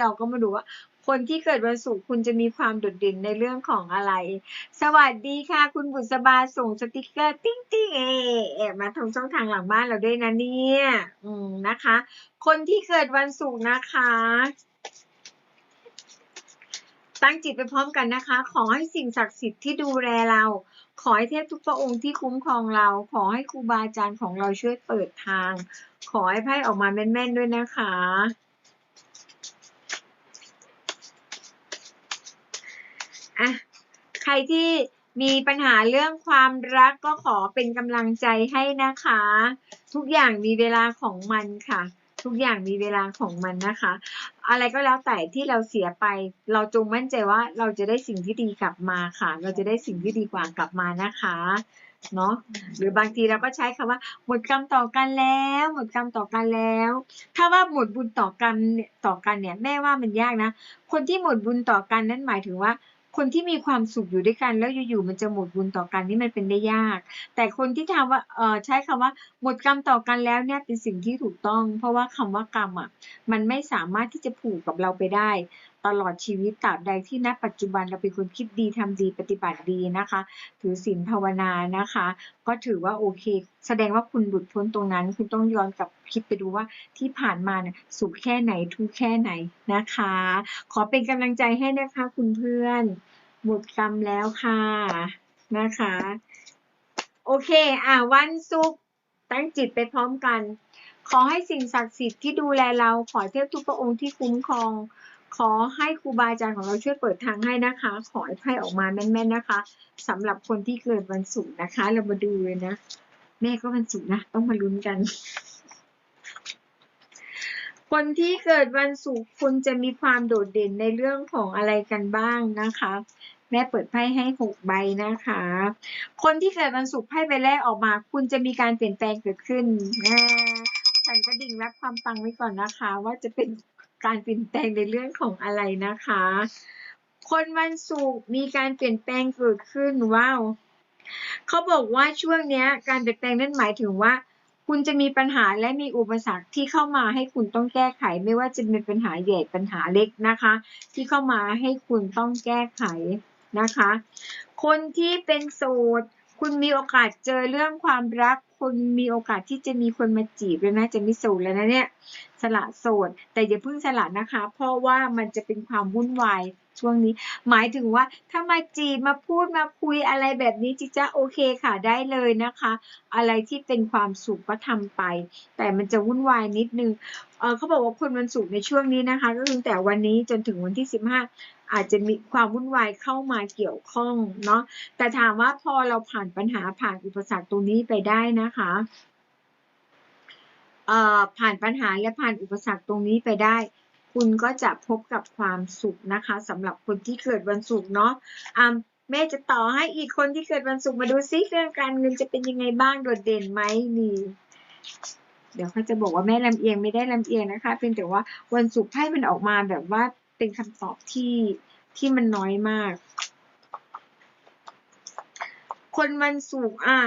เราก็มาดูว่า คนที่เกิดวันศุกร์คุณจะมีความโดดเด่นในเรื่องของอะไร สวัสดีค่ะ คุณบุษบาส่งสติกเกอร์ติ้งติ้งเอเอมาทางช่องทางหลังบ้านเราด้วยนะเนี่ยอืมนะคะ คนที่เกิดวันศุกร์นะคะ ตั้งจิตไปพร้อมกันนะคะ ขอให้สิ่งศักดิ์สิทธิ์ที่ดูแลเราขอให้เทพทุกพระองค์ที่คุ้มครองเรา ขอให้ครูบาอาจารย์ของเราช่วยเปิดทาง ขอให้ไพ่ออกมาแม่นๆด้วยนะคะ รที่มีปัญหาเรื่องความรักก็ขอเป็นกำลังใจให้นะคะ ทุกอย่างมีเวลาของมันค่ะ ทุกอย่างมีเวลาของมันนะคะ อะไรก็แล้วแต่ที่เราเสียไป เราจงมั่นใจว่าเราจะได้สิ่งที่ดีกลับมาค่ะ เราจะได้สิ่งที่ดีกว่ากลับมานะคะเนาะหรือบางทีเราก็ใช้คำว่า หมดกรรมต่อกันแล้ว หมดกรรมต่อกันแล้ว ถ้าว่าหมดบุญต่อกันต่อกันเนี่ยแม่ว่ามันยากนะ คนที่หมดบุญต่อกันนั่นหมายถึงว่า คนที่มีความสุขอยู่ด้วยกัน แล้วอยู่ๆมันจะหมดบุญต่อกันนี่มันเป็นได้ยาก แต่คนที่ทำว่าเออใช้คำว่าหมดกรรมต่อกันแล้วเนี่ยเป็นสิ่งที่ถูกต้อง เพราะว่าคำว่ากรรมอะมันไม่สามารถที่จะผูกกับเราไปได้ ตลอดชีวิตตราบใดที่ณปัจจุบันเราเป็นคนคิดดีทำดีปฏิบัติดีนะคะ ถือศีลภาวนานะคะ ก็ถือว่าโอเค แสดงว่าคุณหลุดพ้นตรงนั้น คุณต้องย้อนกลับคิดไปดูว่าที่ผ่านมาเนี่ยสุขแค่ไหนทุกแค่ไหนนะคะ ขอเป็นกำลังใจให้นะคะคุณเพื่อนหมดกรรมแล้วค่ะนะคะ โอเค อ่าวันศุกร์ตั้งจิตไปพร้อมกัน ขอให้สิ่งศักดิ์สิทธิ์ที่ดูแลเราขอเทพทุกพระองค์ที่คุ้มครอง ขอให้ครูบาอาจารย์ของเราช่วยเปิดทางให้นะคะ ขอให้ไพ่ออกมาแม่นๆนะคะสำหรับคนที่เกิดวันศุกร์นะคะ เรามาดูเลยนะ แม่ก็วันศุกร์นะ ต้องมาลุ้นกัน คนที่เกิดวันศุกร์คุณจะมีความโดดเด่นในเรื่องของอะไรกันบ้างนะคะแม่เปิดไพ่ให้หกใบนะคะ คนที่เกิดวันศุกร์ไพ่ใบแรกออกมา คุณจะมีการเปลี่ยนแปลงเกิดขึ้นนะฉันก็ดิ่งรับความฟังไว้ก่อนนะคะ ว่าจะเป็น การเปลี่ยนแปลงในเรื่องของอะไรนะคะ คนวันศุกร์มีการเปลี่ยนแปลงเกิดขึ้นว้าวเขาบอกว่าช่วงนี้การเปลี่ยนแปลงนั่นหมายถึงว่า คุณจะมีปัญหาและมีอุปสรรคที่เข้ามาให้คุณต้องแก้ไข ไม่ว่าจะเป็นปัญหาใหญ่ปัญหาเล็กนะคะ ที่เข้ามาให้คุณต้องแก้ไขนะคะ คนที่เป็นโสด คุณมีโอกาสเจอเรื่องความรัก คุณมีโอกาสที่จะมีคนมาจีบแล้วนะจะไม่โสดแล้วนะเนี่ย สละโสด แต่อย่าเพิ่งสละนะคะ เพราะว่ามันจะเป็นความวุ่นวาย ช่วงนี้ หมายถึงว่าถ้ามาจีบมาพูดมาคุยอะไรแบบนี้จิจะโอเคค่ะได้เลยนะคะ อะไรที่เป็นความสุขก็ทำไป แต่มันจะวุ่นวายนิดนึงเเขาบอกว่าคนวันศุกร์ในช่วงนี้นะคะ ก็คือแต่วันนี้จนถึงวันที่สิบห้าอาจจะมีความวุ่นวายเข้ามาเกี่ยวข้องเนาะแต่ถามว่าพอเราผ่านปัญหาผ่านอุปสรรคตรงนี้ไปได้นะคะผ่านปัญหาและผ่านอุปสรรคตรงนี้ไปได้ คุณก็จะพบกับความสุขนะคะสำหรับคนที่เกิดวันศุกร์เนาะอ่าแม่จะต่อให้อีกคนที่เกิดวันศุกร์มาดูซิเรื่องการเงินจะเป็นยังไงบ้างโดดเด่นไหมนี่เดี๋ยวเขาจะบอกว่าแม่ลำเอียงไม่ได้ลำเอียงนะคะเพียงแต่ว่าวันศุกร์ไพ่มันออกมาแบบว่าเป็นคำตอบที่ที่มันน้อยมาก คนวันศุกร์อะ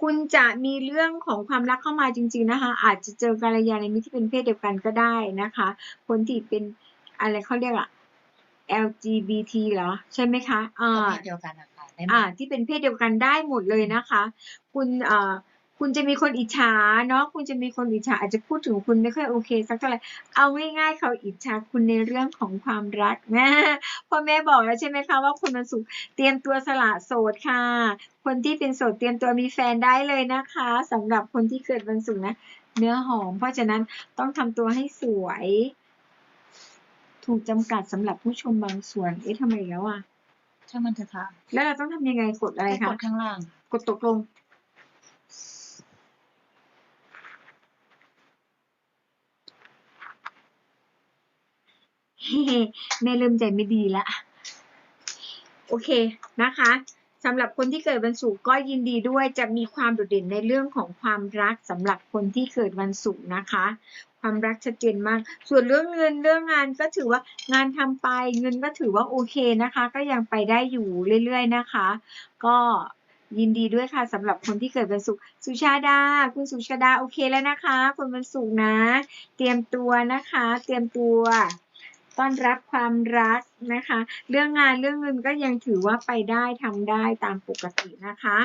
คุณจะมีเรื่องของความรักเข้ามาจริง ๆนะคะ อาจจะเจอกัลยาณมิตรที่เป็นเพศเดียวกันก็ได้นะคะ คนที่เป็นอะไรเขาเรียกอะ LGBT เหรอ ใช่ไหมคะอ่าเพศเดียวกันนะคะได้ไหมอ่าที่เป็นเพศเดียวกันได้หมดเลยนะคะ คุณเอ่อ คุณจะมีคนอิจฉาเนาะคุณจะมีคนอิจฉาอาจจะพูดถึงคุณไม่ค่อยโอเคสักเท่าไหร่เอาง่ายๆเขาอิจฉาคุณในเรื่องของความรักนะพ่อแม่บอกแล้วใช่ไหมคะว่าคนวันศุกร์เตรียมตัวสละโสดค่ะ คนที่เป็นโสดเตรียมตัวมีแฟนได้เลยนะคะสำหรับคนที่เกิดวันศุกร์นะเนื้อหอม เพราะฉะนั้นต้องทำตัวให้สวย ถูกจำกัดสำหรับผู้ชมบางส่วนเอ๊ะทำไมแล้วอะช่างมันเถอะค่ะแล้วเราต้องทำยังไงกดอะไรให้คะกดข้างล่าง กดตกลง แม่เริ่มใจไม่ดีละ โอเคนะคะสำหรับคนที่เกิดวันศุกร์ก็ยินดีด้วยจะมีความโดดเด่นในเรื่องของความรักสำหรับคนที่เกิดวันศุกร์นะคะ ความรักชัดเจนมาก ส่วนเรื่องเงินเรื่องงานก็ถือว่างานทำไปเงินก็ถือว่าโอเคนะคะ ก็ยังไปได้อยู่เรื่อยๆนะคะ ก็ยินดีด้วยค่ะสำหรับคนที่เกิดวันศุกร์สุชาดา คุณสุชาดาโอเคแล้วนะคะ คนวันศุกร์นะ เตรียมตัวนะคะ เตรียมตัว ต้อนรับความรักนะคะ เรื่องงานเรื่องเงินก็ยังถือว่าไปได้ทำได้ตามปกตินะคะ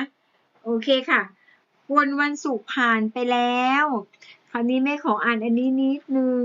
โอเคค่ะ วนวันศุกร์ผ่านไปแล้ว คราวนี้แม่ขออ่านอันนี้นิดนึง